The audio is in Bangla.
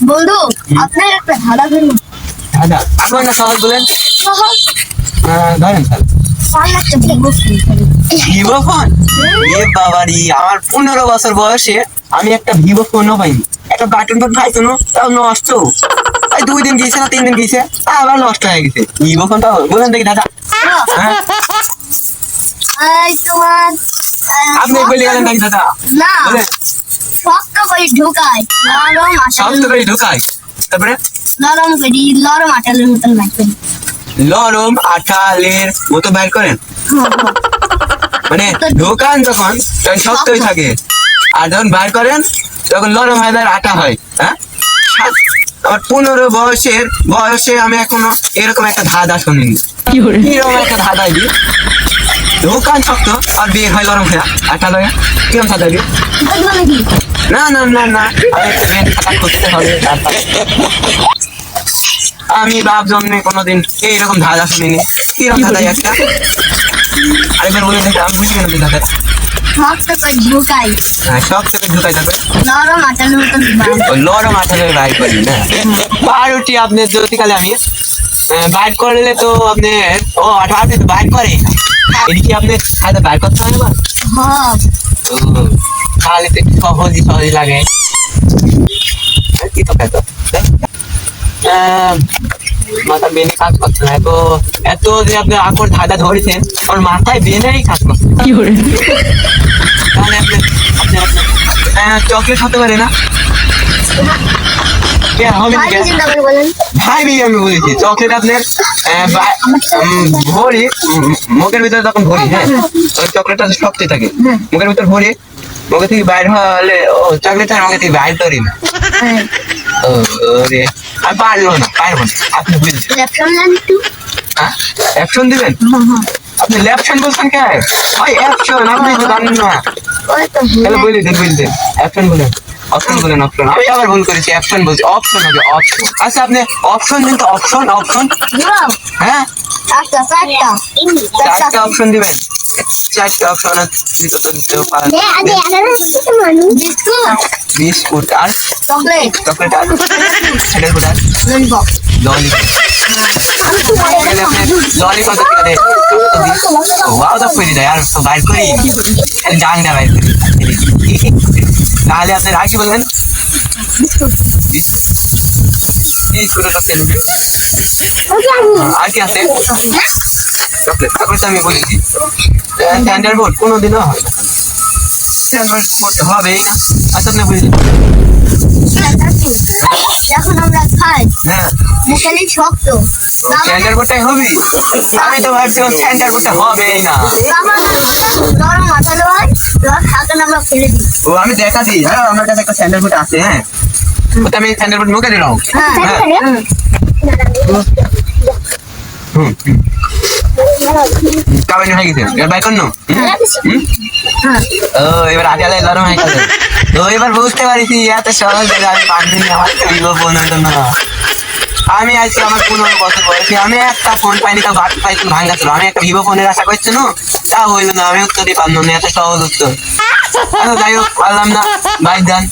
বন্ধু আপনার একটা ধাঁধা ধরুন। দাদা আপনার না সহজ বলেন। সহজ? ধরেন তাহলে। ভিভো ভিভো ফোন এ বাবারি আমার পনেরো বছর বয়সে আমি একটা ভিভো ফোনও পাইনি। একটা বাটন ফোন পাইছো না তাও নষ্ট। দুই দিন গিয়েছে না তিন দিন গিয়েছে আবার নষ্ট হয়ে গেছে। ভিভো ফোনটা বলেন দেখি দাদা হ্যাঁ? তোমার আপনি বলে গেলেন নাকি দাদা না। শক্ত করে ঢোকায় নরম সব করে ঢুকাই তারপরে? নরম করি নরম আটালের মতন লাগবে নরম আঠালের মতো বাইর করেন? মানে ঢোকান যখন তখন শক্তই থাকে। আর যখন বাইর করেন তখন নরম হয় আটা হয় হ্যাঁ? আমার পনেরো বয়সের বয়সে আমি এখনও এরকম একটা ধাঁধা শুনিনি। এরকম একটা ধাঁধা দি ঢোকান শক্ত আর বের হয় নরম হয়ে। আটা লয়ে। কিরম ধাঁধা দি বুঝলো নাকি? না না না না। আমি করতে হবে আমি বাপ জন্মে কোনোদিন এইরকম ধাঁধা শুনিনি। কীরকম ধাঁধা একটা? আরেকবার বলে দেখি আমি বুঝি কেন ধাঁধা শক্ত করে ঢোকায় হ্যাঁ বারোটি আপনি জ্যোতিকালে আমি আহ, বাইর করলে তো আপনি ও আপনি করে এদিকে করতে না? হ্যাঁ। তাহলে তো একটু সহজই সহজই লাগে। কি তো? খাইতো মাথা বেনে কাজ করছে না। এত এত যে আপনি আকর ধাঁধা ধরেছেন ওর মাথায় বেনেই কাজ করছে। তাহলে আপনি চকলেট হতে পারে না? বিয়ে আমি বলেছি। চকলেট আপনার আহ, ভরি মুখের ভিতরে তখন ভরি হ্যাঁ? ওই চকলেটটা শক্তই থাকে। মুখের ভিতরে ভরি মুখে থেকে বাইর হলে ও চকলেটটা মুখে থেকে বাইর করি না। হ্যাঁ। আমি পারব না পারব না আপনি হ্যাঁ? অ্যাকশন দিবেন? হ্যাঁ হ্যাঁ আপনি ল্যাপশন বলছেন কে? ওই অ্যাকশন আপনি তো জানেন না। তো তাহলে বলে দেন বলে দেন। অপশন বলেন অপশন বলেন অপশন আমি আবার ভুল করেছি অপশন বলছি অপশন হবে অপশন আচ্ছা আপনি অপশন দিন তো অপশন অপশন হ্যাঁ? চারটা। চারটে অপশন দিবেন। চারটে অপশন দিতে তো দিতেও পারেন বিস্কুট আর চকলেট চকলেট আর গুড় আর ললি ললি কত টাকা ওয়াও তো করে দেয় আর তো বাইর করি ডাংটা বাইর করি তাহলে আপনি আর কি বলবেন বিস্কুট আর কি আছে চকলেট আমি বলেছি স্ট্যান্ডার্ড বোর্ড কোনোদিনও হয় না। স্ট্যান্ডার্ড বোর্ড হবেই না। আচ্ছা আপনি বুঝলেন এখন আমরা খাই হ্যাঁ মুখালি শক্ত স্ট্যান্ডার্ড বোর্ডটাই হবে আমি তো ভাবছিলাম স্ট্যান্ডার্ড বোর্ডটা হবেই না। নরম মাথালো হয় রস থাকেন আমরা ফেলে দিই ও আমি দেখা দিই হ্যাঁ আমার কাছে একটা স্ট্যান্ডার্ড বোর্ড আছে হ্যাঁ। ওটা আমি স্ট্যান্ডার্ড বোর্ড মুখে দিলাম। হ্যাঁ হ্যাঁ। হুম। কাবানি হয়ে গেছে এবার বাই করনো হ্যাঁ ও এবার আগে হয়ে গেছে। তো এবার বুঝতে পারিছি এত সহজ আমি পারবি না আমার ভিভো ফোন হইতো না আমি আজকে আমার পনেরো বছর বয়সে আমি একটা ফোন পাইনি তাও বাট পাইছি ভাঙ্গা ছিল। আমি একটা ভিভো ফোনের আশা করছি না? তা হইল না আমি উত্তরই পারলাম না এত সহজ উত্তর। আচ্ছা, যাই হোক পারলাম না। বাই দান।